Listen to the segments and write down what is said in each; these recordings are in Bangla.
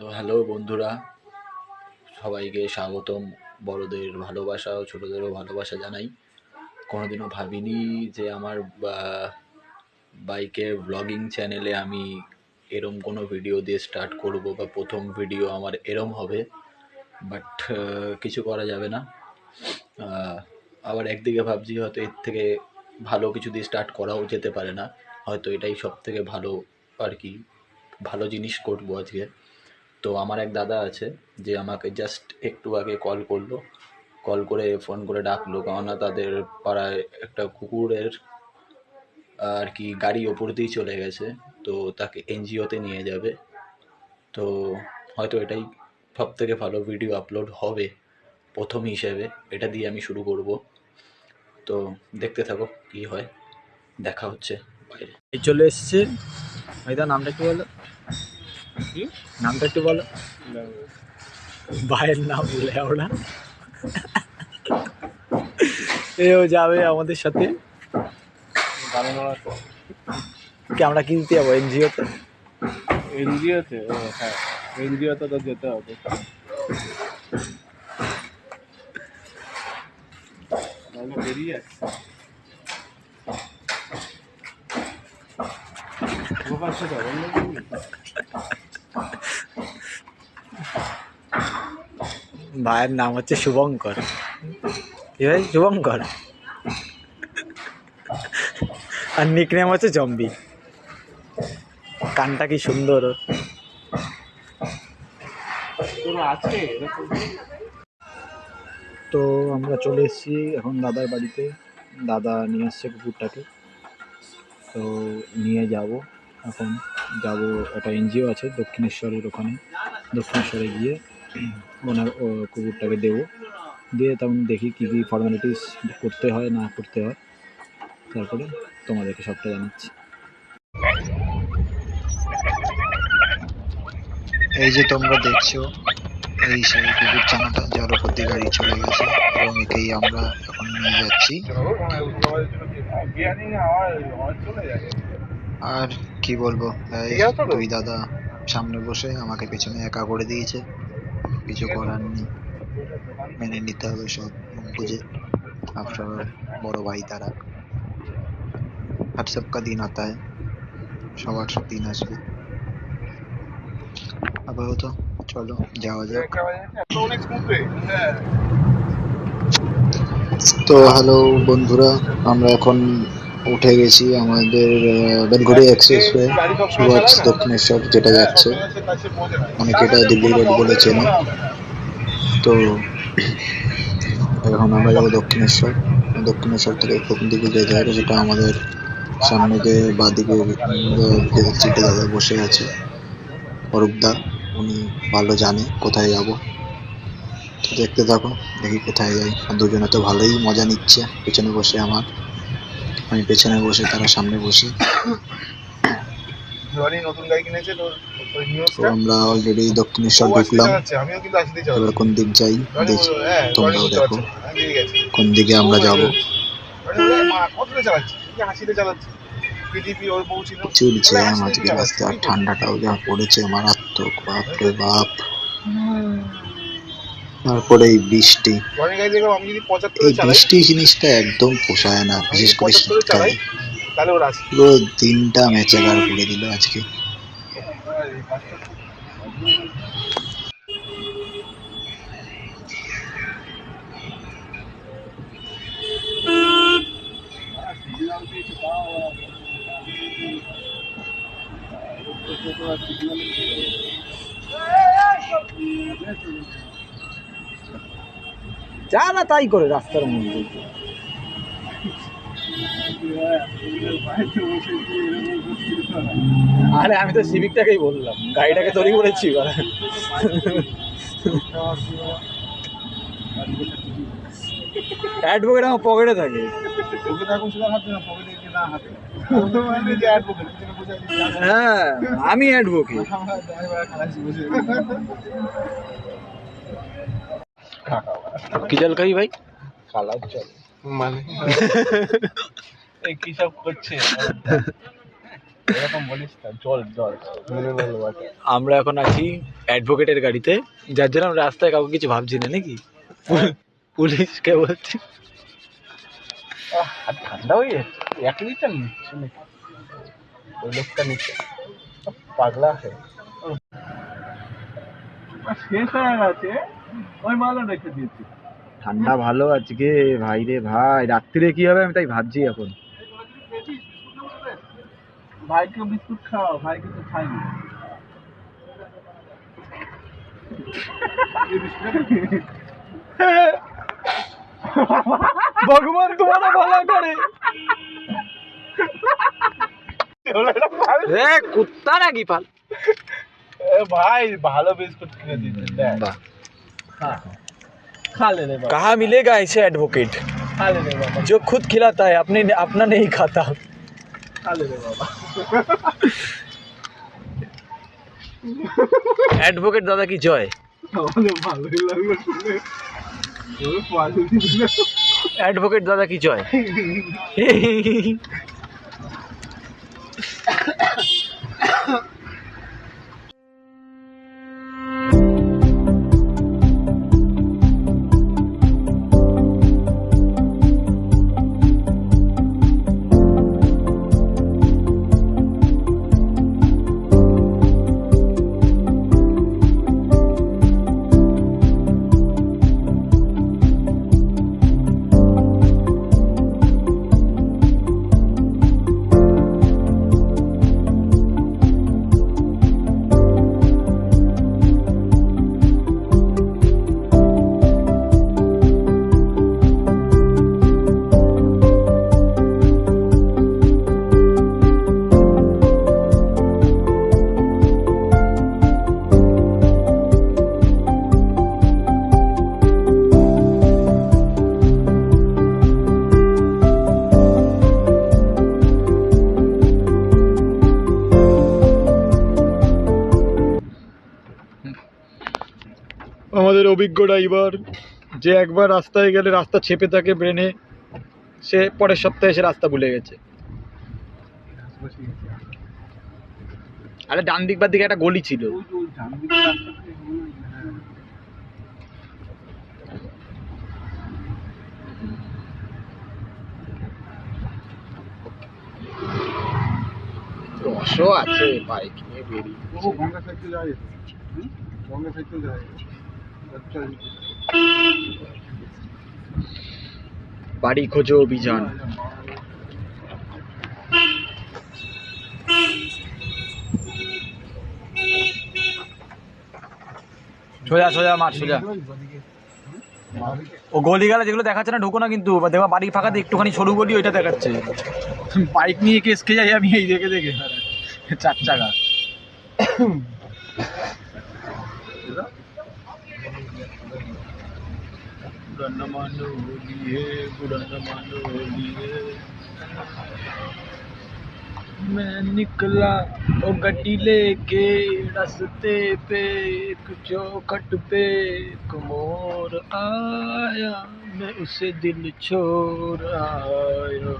তো হ্যালো বন্ধুরা, সবাইকে স্বাগতম। বড়দের ভালোবাসা ও ছোটদেরও ভালোবাসা জানাই। কোনোদিনও ভাবিনি যে আমার বাইকের ব্লগিং চ্যানেলে আমি এরম কোনো ভিডিও দিয়ে স্টার্ট করব বা প্রথম ভিডিও আমার এরম হবে। বাট কিছু করা যাবে না। আবার একদিকে ভাবছি হয়তো এর থেকে ভালো কিছু দিয়ে স্টার্ট করাও যেতে পারে না। হয়তো এটাই সব থেকে ভালো আর কি, ভালো জিনিস করব আজকে। তো আমার এক দাদা আছে যে আমাকে জাস্ট একটু আগে কল করল। কল করে ফোন করে ডাকলো কেননা তাদের পাড়ায় একটা কুকুরের, আর কি গাড়ি ওপর দিয়ে চলে গেছে। তো তাকে এনজিওতে নিয়ে যাবে। তো হয়তো এটাই সব থেকে ভালো ভিডিও আপলোড হবে প্রথম হিসেবে। এটা দিয়ে আমি শুরু করব। তো দেখতে থাকো কি হয়। দেখা হচ্ছে বাইরে। চলে এসছে। ভাইদা, নামটা কি বলো? নামটা একটু বলো। ভাইয়ের নাম বলে ওরা এও যাবে আমাদের সাথে। কি আমরা কি দিতে যাব এনজিওতে। এনজিওতে? ও হ্যাঁ। এনজিওতে তো যেতে হবে। বেরিয়ে যাচ্ছে ভাইয়ের নাম হচ্ছে শুভঙ্কর। কি ভাই? শুভঙ্কর? আর নিক নেম হচ্ছে জম্বি। কানটা কি সুন্দর? তো আমরা চলে এসেছি এখন দাদার বাড়িতে। দাদা নিয়ে আসছে কুকুরটাকে। তো নিয়ে যাব। এখন যাব একটা এনজিও আছে দক্ষিণেশ্বরের ওখানে দক্ষিণেশ্বরে গিয়ে ওনার কুকুরটাকে দেবো দিয়ে তখন দেখি কী কী ফর্মালিটিস করতে হয় না করতে হয় তারপরে তোমাদেরকে সবটা জানাচ্ছি এই যে তোমরা দেখছ এই সেই কুকুর চানাটা যার উপর দিয়ে গাড়ি চলে গেছে এবং একেই আমরা এখন নিয়ে যাচ্ছি আর কি বলব? দুই দাদা সামনে বসে আমাকে পেছনে একা করে দিয়েছে। কিছু করার নেই। মেনে নিতে হবে সব বুঝে। আফটার বড় ভাই তারা। হোয়াটসঅ্যাপ কা দিন আতা হ্যাঁ সবার দিন আসবে। আপাতত চলো যাওয়া যাক। তো হ্যালো বন্ধুরা আমরা এখন উঠে গেছি আমাদের বেলঘড়ি এক্সপ্রেসওয়ে টুয়ার্ডস দক্ষিণেশ্বর যেটা যাচ্ছে। অনেকে এটা দিল্লি রোড বলে চেনে। তো, এখন আমরা যাব দক্ষিণেশ্বর। দক্ষিণেশ্বর থেকে প্রথম দিকে যেতে হবে যেটা আমাদের সামনে যে বাঁদিকে সিটে দাদা বসে আছে, অরূপদা, উনি ভালো জানে কোথায় যাব। দেখতে থাকো, দেখি কোথায় যাই। দুজনে তো ভালোই মজা নিচ্ছে, পেছনে বসে আমার। আমি পেছনে বসে তারা সামনে বসে। তো আমরা অলরেডি দক্ষিণেশ্বর ঢুকলাম। এবার কোন দিক যাই দেখি হ্যাঁ তোমরাও দেখো। কোন দিকে আমরা যাব? প্রচুর জ্যাম আজকে রাস্তায়। আর ঠান্ডাটাও যা পড়েছে মারাত্মক বাপরে বাপ। তারপরে এই বৃষ্টি এই বৃষ্টি জিনিসটা একদম পোষায় না বিশেষ করে শীতকালে পুরো দিনটা মেচেগার করে দিল আজকে যা না তাই করে রাস্তার মধ্যে। আরে, আমি তো সিভিকটাকেই বললাম। গাড়িটাকে তৈরি করেছি অ্যাডভোকেট আমার পকেটে থাকে। হ্যাঁ আমি অ্যাডভোকেট। কি জল খাই ভাই? কালার চল মানে? এই কি সব করছে? এরকম বলিস জল জল। আমরা এখন আছি অ্যাডভোকেটের গাড়িতে। যার জন্য আমরা রাস্তায় কাউকে কিছু ভাবছি না নাকি? পুল- পুলিশকে বলছি। আর ঠান্ডা হয়ে যাচ্ছে। এক লিটার নিচ্ছে নাকি? ওই লোকটা নিচ্ছে। পাগলা আছে শেষ হয়ে গেছে? ওই মালও রেখে দিয়েছি। ঠান্ডা ভালো আজকে ভাই রে ভাই। রাত্রিরে কি হবে? আমি তাই ভাবছি এখন। ভাইকে বিস্কুট খাও ভাই কিছু খাইনি ভগবান তোমার ভালো করে। এ কুত্তা নাকি পাল? এ ভাই ভালো বিস্কুট কিনে দিয়েছে দেখ বাহ খা खा ले रे बाबा कहाँ मिलेगा ऐसे एडवोकेट खा ले रे बाबा जो खुद खिलाता है अपने अपना नहीं खाता खा ले रे बाबा एडवोकेट दादा की जय আমাদের ভালোই লাগলো শুনে ওই পালু দিল एडवोकेट दादा की जय অভিজ্ঞ ড্রাইভার যে একবার রাস্তায় গেলে রাস্তা ছেপে থাকে ব্রেনে, সে পরের সপ্তাহে সে রাস্তা ভুলে গেছে। আরে ডান দিক বা দিকে একটা গলি ছিল। আছে বাইক নিয়ে বেরিয়ে গঙ্গা সাইকেল যায় গঙ্গা সাইকেল যায় বাড়ি খোঁজো অভিযান। সোজা সোজা, মাঠ, সোজা। ও গলি গেলে যেগুলো দেখাচ্ছে না, ঢুকো না কিন্তু। বা দেখবা বাড়ি ফাঁকাতে একটুখানি সরু গলি ওইটা দেখাচ্ছে। বাইক নিয়ে কেস খেয়ে যাই আমি এই দেখে দেখে। চার চাকা। पुराना मानो होली है पुराना मानो होली है। मैं निकला ओ गड्डी लेके रास्ते पे, एक चौखट पे एक मोर आया, मैं उसे दिल छोड़ आया।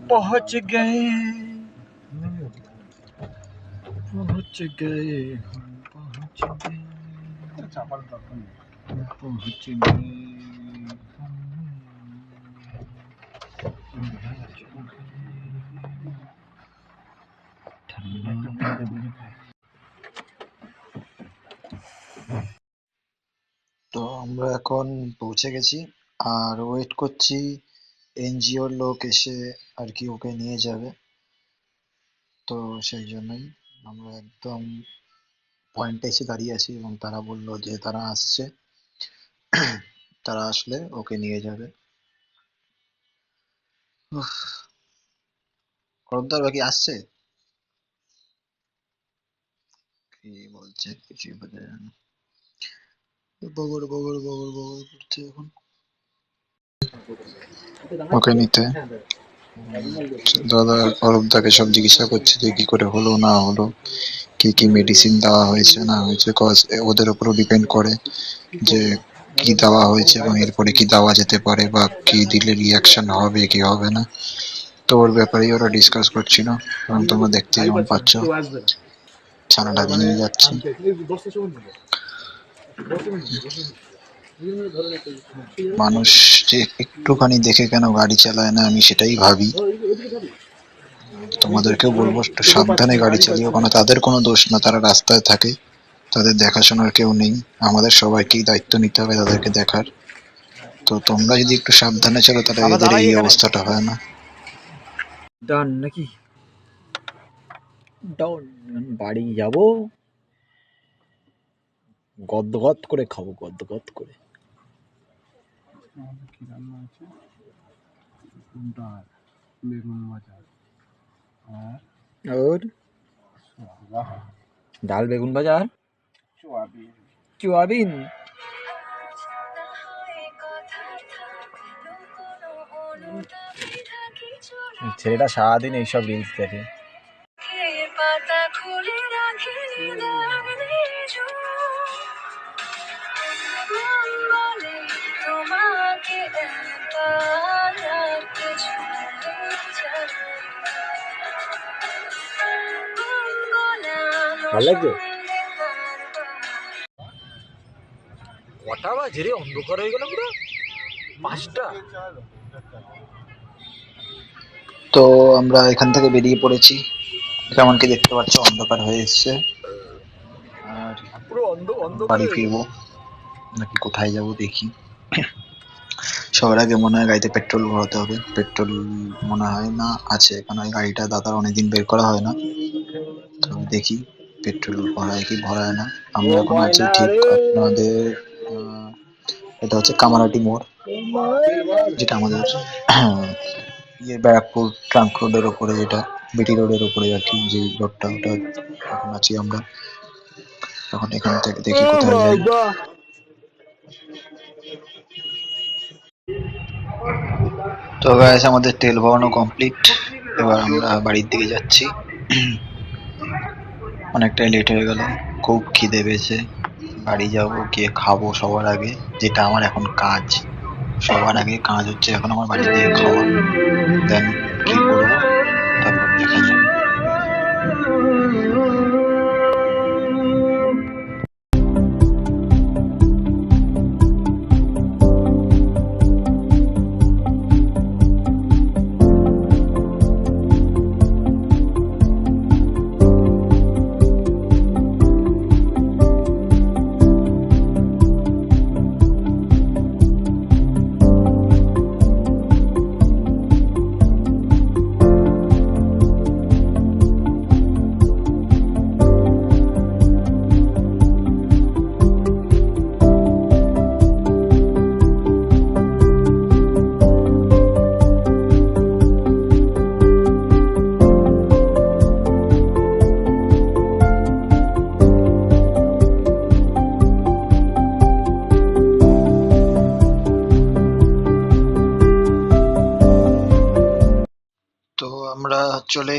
पहुंच गए पहुंच गए हम पहुंच गए চাপার দরকার নেই पहुंच गए हम তো আমরা এখন পৌঁছে গেছি আর ওয়েট করছি এনজিওর লোক এসে আর কি ওকে নিয়ে যাবে। তো সেই জন্যই আমরা একদম পয়েন্টে এসে দাঁড়িয়ে আছি এবং তারা বলল যে তারা আসছে। তারা আসলে ওকে নিয়ে যাবে। করদার বাকি আসছে? কি বলছে কিছুই বোঝা যায় না। বগর বগর বগর বগর করছে এখন। ওকে নিতে। দাদা অরূপদাকে সব জিজ্ঞাসা করছে যে কি করে হলো, না হলো, কি কি মেডিসিন দেওয়া হয়েছে, না হয়েছে কজ ওদের উপরও ডিপেন্ড করে যে কি দেওয়া হয়েছে এবং এরপরে কি দেওয়া যেতে পারে বা কি দিলে রিয়াকশন হবে, কি হবে না। তো ওর ব্যাপারেই ওরা ডিসকাস করছিল। এবং তোমরা দেখতে যেমন পাচ্ছ। ছানাটাকে নিয়ে যাচ্ছে। মানুষ যে একটুখানি দেখে কেন গাড়ি চালায় না? আমি সেটাই ভাবি? তোমাদেরকেও বলব একটু সাবধানে গাড়ি চালিও কারণ তাদের কোনো দোষ না তারা রাস্তায় থাকে। তাদের দেখাশোনার কেউ নেই। আমাদের সবাইকেই দায়িত্ব নিতে হবে তাদেরকে দেখার। তো তোমরা যদি একটু সাবধানে চলো তাহলে এদের এই অবস্থাটা হয় না। ডান নাকি? ডাউন বাড়ি যাব। গদ গদ করে খাব গদ গদ করে। রান্না আছে? ডাল বেগুন বাজার আর ডাল বেগুন বাজার চুয়াবিন চুয়াবিন ছেলেটা সারাদিন এইসব রিলস দেখে। পাতা খুলে ভালো লাগছে? কটা বাজে রে? অন্ধকার হয়ে গেল পুরো। পাঁচটা। তো আমরা এখান থেকে বেরিয়ে পড়েছি। যেমন কি দেখতে পাচ্ছ অন্ধকার হয়ে এসছে। আর বাড়ি ফিরবো। নাকি কোথায় যাব দেখি। সবার আগে মনে হয় গাড়িতে পেট্রোল ভরাতে হবে। পেট্রোল মনে হয় না আছে। কারণ ওই গাড়িটা দাদার অনেকদিন বের করা হয় না। তো দেখি। পেট্রোল ভরায় কি ভরায় না। আমরা এখন আছি ঠিক আপনাদের এটা হচ্ছে কামারাটি মোড় যেটা আমাদের ইয়ে ব্যারাকপুর ট্রাঙ্ক রোডের ওপরে যেটা বিটি রোডের ওপরে আর কি যে রোডটা ওটা এখন আছি আমরা। এখন এখান থেকে দেখি কোথায় যাই। তো গাইস আমাদের তেল ভরানো কমপ্লিট এবার আমরা বাড়ির দিকে যাচ্ছি। অনেকটাই লেট হয়ে গেল। খুব খিদে পেয়েছে। বাড়ি যাব, গিয়ে খাব সবার আগে। যেটা আমার এখন কাজ। সবার আগে কাজ হচ্ছে এখন আমার বাড়ি গিয়ে খাওয়া। দেন কি করব? তারপর দেখা যাবে।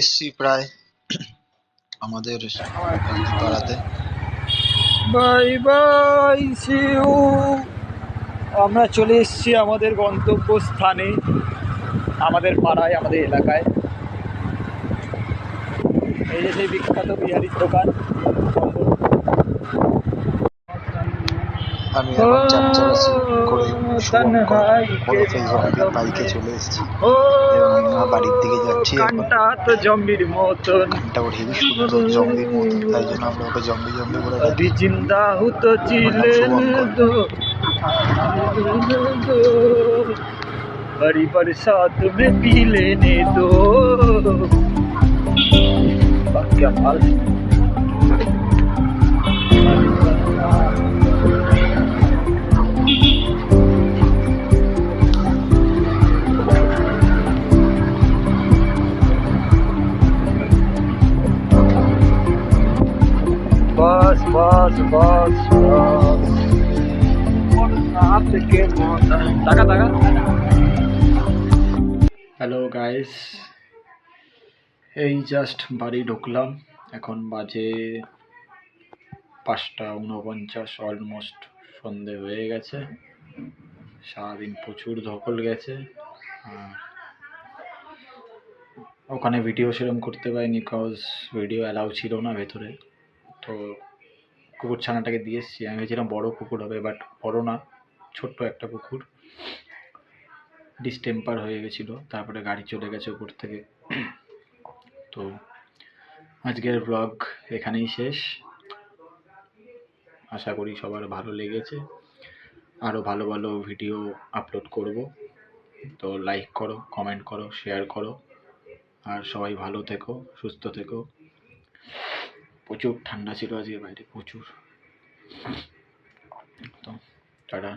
এসছি প্রায় আমাদের পাড়াতে। বাই বাই সিউ আমরা চলে এসেছি আমাদের গন্তব্যস্থানে, আমাদের পাড়ায়, আমাদের এলাকায়। এই যে সেই বিখ্যাত বিহারির দোকান। আমি এখন চামচারাসি করে শুভঙ্কর ওরফে জম্বির বাইকে চলে এসেছি এবং আমরা বাড়ির দিকে যাচ্ছি এখন কানটা তো জম্বির মতন গানটা ওর হেবি সুন্দর জম্বির মতো তাই জন্য আমরা ওকে জম্বি জম্বি বলে ডাকি अभी जिंदा हूँ तो जी लेने दो बड़ी बरसात में पी लेने दो वाह, क्या माल है। বাস বাস টাকা হ্যালো গাইস এই জাস্ট বাড়ি ঢুকলাম। এখন বাজে পাঁচটা উনপঞ্চাশ অলমোস্ট সন্ধে হয়ে গেছে। সারাদিন প্রচুর ধকল গেছে। ওখানে ভিডিও সেরম করতে পারিনি কজ ভিডিও অ্যালাউ ছিল না ভেতরে। তো কুকুর ছানাটাকে দিয়ে এসেছি। আমি ভেবেছিলাম বড় কুকুর হবে বাট বড় না, ছোট্ট একটা কুকুর। ডিস্টেম্পার হয়ে গেছিল, তারপরে গাড়ি চলে গেছে উপর থেকে। তো আজকের ব্লগ এখানেই শেষ। আশা করি সবার ভালো লেগেছে। আরও ভালো ভালো ভিডিও আপলোড করব। তো লাইক করো কমেন্ট করো শেয়ার করো। আর সবাই ভালো থেকো, সুস্থ থেকো। প্রচুর ঠান্ডা ছিল আজকে বাইরে প্রচুর। তো টাটা